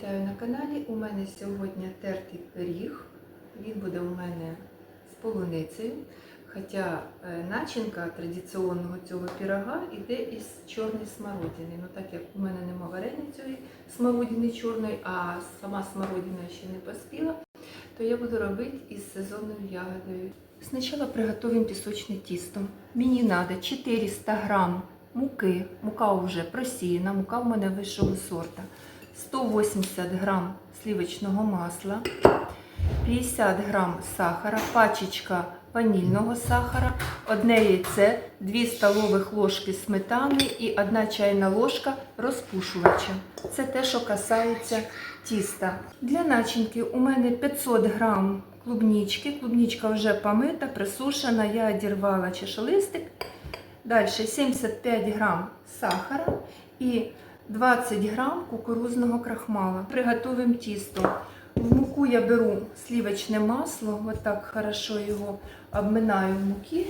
вітаю на каналі. У мене сьогодні тертий пиріг. Він буде у мене з полуницею. Хоча е, начинка традиційного цього пірога йде із чорної смородини. Ну так як у мене нема варення цієї смородини чорної, а сама смородина ще не поспіла, то я буду робити із сезонною ягодою. Спочатку приготуємо пісочне тісто. Мені треба 400 грам муки. Мука вже просіяна, мука в мене вищого сорта. 180 грам сливочного масла, 50 грам сахара, пачечка ванільного сахара, одне яйце, 2 столових ложки сметани і 1 чайна ложка розпушувача. Це те, що касається тіста. Для начинки у мене 500 грам клубнички. Клубничка вже помита, присушена, я одірвала чешелистик. Далі 75 грам сахара і 20 грам кукурузного крахмала. Приготуємо тісто. В муку я беру сливочне масло, вот так хорошо його обминаю в муки.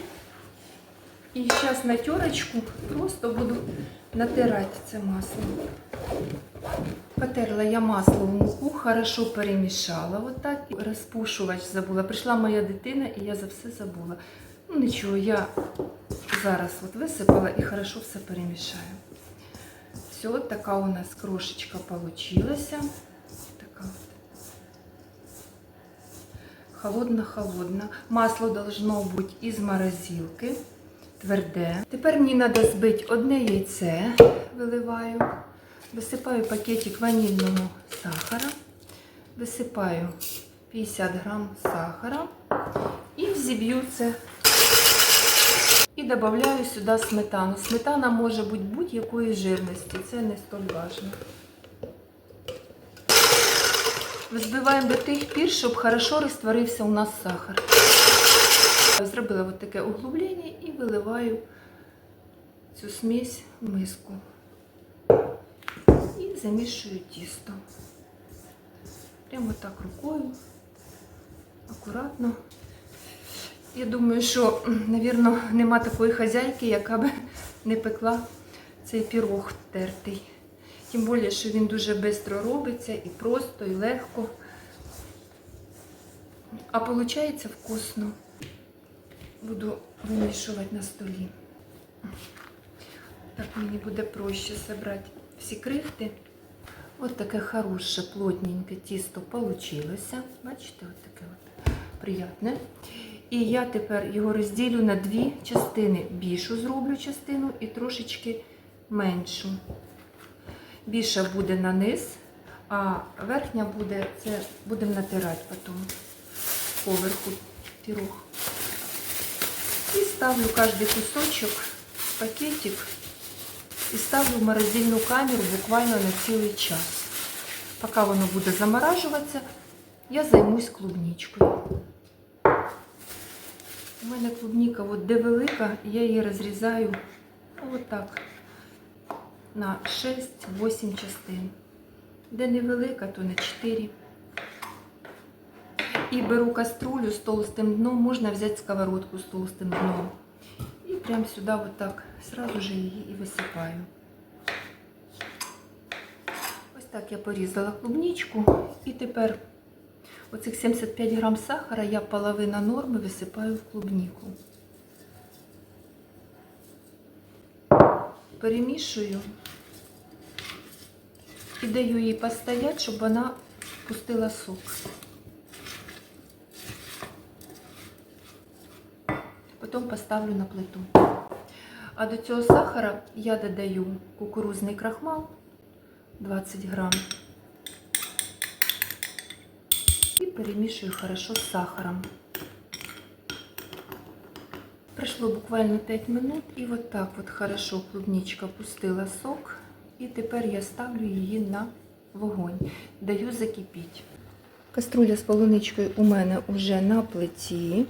І зараз на терочку просто буду натирати це масло. Потерла я масло в муку, хорошо перемішала. Вот так. Розпушувач забула. Прийшла моя дитина і я за все забула. Ну нічого, я зараз от висипала і хорошо все перемішаю. Все, така у нас крошечка от. Холодно-холодно. Масло должно бути із морозилки. Тверде. Тепер мені треба збити одне яйце, виливаю. Висипаю пакетик ванільного сахара. Висипаю 50 грам сахара. І взіб'ю це. І додаю сюди сметану. Сметана може бути будь-якої жирності. Це не столь важливо. Взбиваємо до тих пір, щоб хорошо розтворився у нас сахар. Зробила от таке углублення і виливаю цю смесь в миску. І замішую тісто. Прямо так рукою, акуратно. Я думаю, що, мабуть, нема такої хазяйки, яка б не пекла цей пірог тертий. Тим більше, що він дуже швидко робиться і просто, і легко. А виходить вкусно. Буду вимішувати на столі. Так мені буде проще зібрати всі крихти. Ось таке хороше, плотненьке тісто вийшло. Бачите, ось таке от приятне. І я тепер його розділю на дві частини. Більшу зроблю частину і трошечки меншу. Більша буде на низ, а верхня буде, це будемо натирати потім поверху пірог. І ставлю кожен кусочок пакетик і ставлю в морозильну камеру буквально на цілий час. Поки воно буде заморажуватися, я займусь клубничкою. У мене клубніка от де велика, я її розрізаю отак на 6-8 частин. Де невелика, то на 4. І беру каструлю з толстим дном, можна взяти сковородку з толстим дном. І прямо сюди отак сразу же її і висипаю. Ось так я порізала клубничку. І тепер оцих 75 грам сахара я половина норми висипаю в клубніку. Перемішую і даю їй постояти, щоб вона пустила сок. Потім поставлю на плиту. А до цього сахара я додаю кукурузний крахмал 20 грам і перемішую хорошо з сахаром. Пройшло буквально 5 минут і от так от хорошо клубничка пустила сок. І тепер я ставлю її на вогонь. Даю закипіти. Каструля з полуничкою у мене вже на плиті.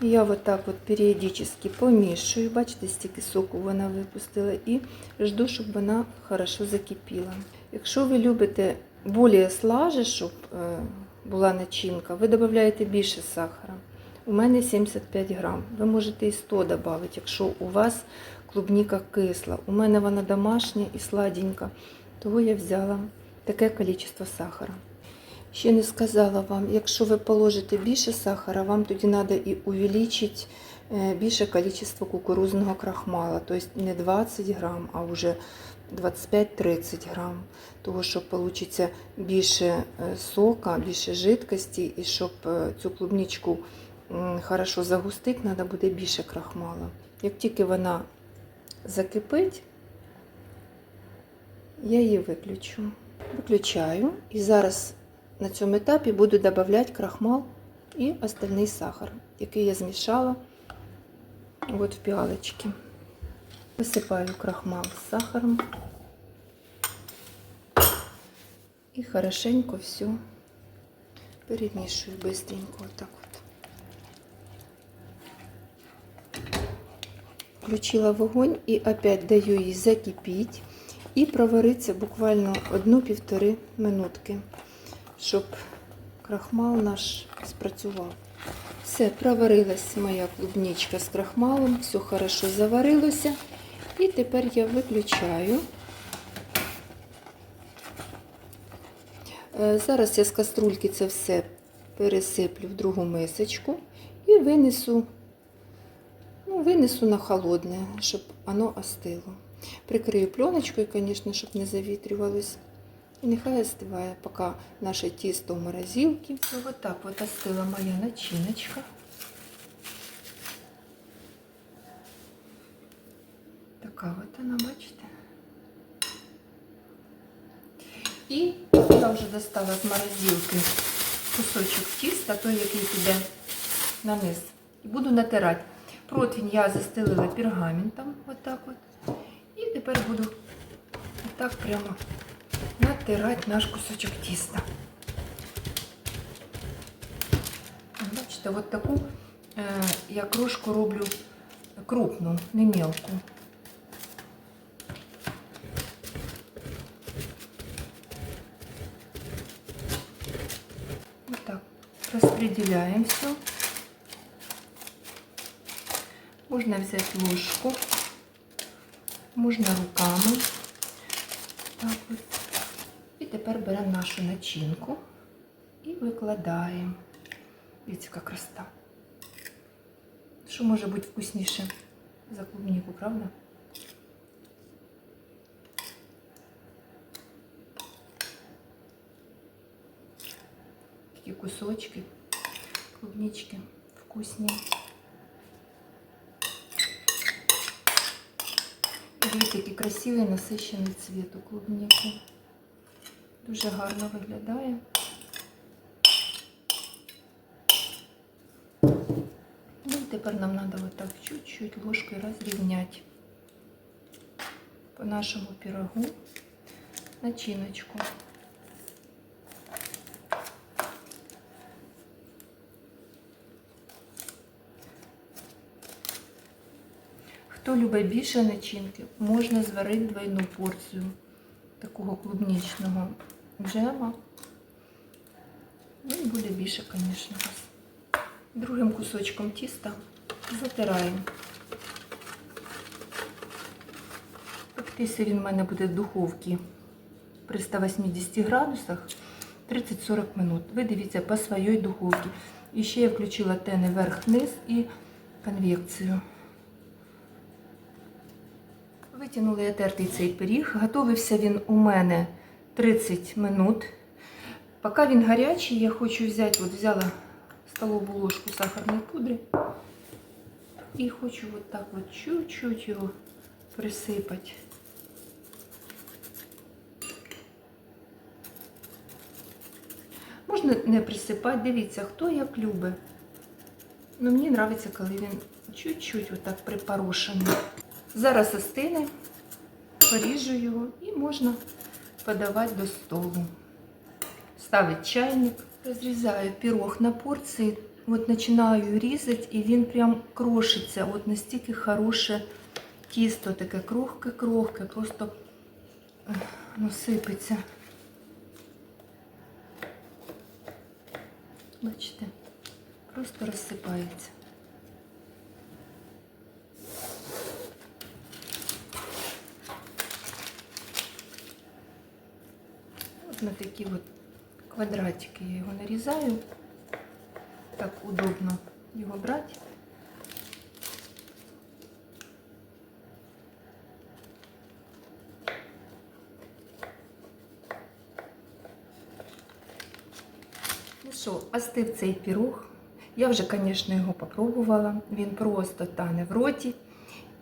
Я вот так от періодично помішую. Бачите, стільки соку вона випустила. І жду, щоб вона хорошо закипіла. Якщо ви любите більш слаже, щоб е, була начинка, ви додаєте більше сахара. У мене 75 грам. Ви можете і 100 додати, якщо у вас клубніка кисла. У мене вона домашня і сладенька, того я взяла таке кількість сахара. Ще не сказала вам, якщо ви положите більше сахара, вам тоді треба і увеличити е, більше кількість кукурузного крахмала, тобто не 20 грам, а вже 25-30 грам. Того, що вийде більше е, сока, більше жидкості, і щоб е, цю клубничку хорошо загустити, треба буде більше крахмала. Як тільки вона закипить, я її виключу. Виключаю і зараз на цьому етапі буду додавати крахмал і остальний сахар, який я змішала от в піалочки. Висипаю крахмал з сахаром і хорошенько все перемішую быстренько отак от. Включила вогонь і опять даю їй закипіти і провариться буквально одну-півтори минутки, щоб крахмал наш спрацював. Все, проварилась моя клубничка з крахмалом, все хорошо заварилося. І тепер я виключаю. Е, Зараз я з каструльки це все пересиплю в другу мисочку і винесу, ну, винесу на холодне, щоб воно остило. Прикрию пленочкою, звісно, щоб не завітрювалось. І нехай остиває, поки наше тісто в морозилці. Ну, вот так вот остила моя начиночка. Така от вона, бачите. І я вже достала з морозилки кусочок тіста, той, який піде на низ. Буду натирати. Противень я застелила пергаментом, отак от. І тепер буду отак прямо натирати наш кусочок тіста. Бачите, от таку е, я крошку роблю крупну, не мелку. Вот так распределяем все. Можно взять ложку, можно руками. Так от. І тепер беремо нашу начинку і викладаємо. Дивіться, яка красота. Що може бути вкусніше за клубніку, правда? Такі кусочки, клубнички вкусні. Дивіться, який красивий насичений цвіт у клубніку. Дуже гарно виглядає. Ну і тепер нам треба отак чуть-чуть ложкою розрівняти по нашому пирогу начиночку. Хто любить більше начинки, можна зварити двойну порцію такого клубничного джема. Ну буде більше, звісно. Другим кусочком тіста затираємо. Пектися він в мене буде в духовці при 180 градусах 30-40 минут. Ви дивіться по своїй духовці. І ще я включила тени вверх-вниз і конвекцію. Витягнула я тертий цей пиріг. Готовився він у мене 30 минут. Поки він гарячий, я хочу взяти, от взяла столову ложку сахарної пудри і хочу от так от чуть-чуть його присипати. Можна не присипати, дивіться, хто як любить. Ну, мені подобається, коли він чуть-чуть отак припорошений. Зараз остине, поріжу його і можна подавати до столу. Ставить чайник, розрізаю пирог на порції, от починаю різати, і він прям крошиться. От настільки хороше тісто, таке крохке-крохке, просто ну, сипеться. Бачите, просто розсипається. На такі от квадратики я його нарізаю. Так удобно його брати. Ну що, остив цей пірог. Я вже, звісно, його попробувала. Він просто тане в роті.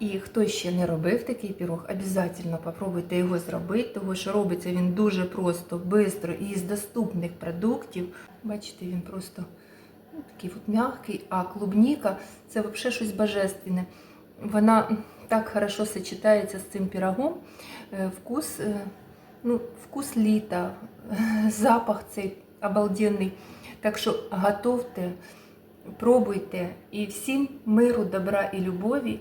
І хто ще не робив такий пірог, обов'язково попробуйте його зробити, тому що робиться він дуже просто, швидко і з доступних продуктів. Бачите, він просто ну, такий от м'який, а клубніка це взагалі щось божественне. Вона так хорошо сочетається з цим пірогом. Е, Вкус, е, ну, вкус літа, запах цей обалденний. Так що готовте, пробуйте і всім миру, добра і любові.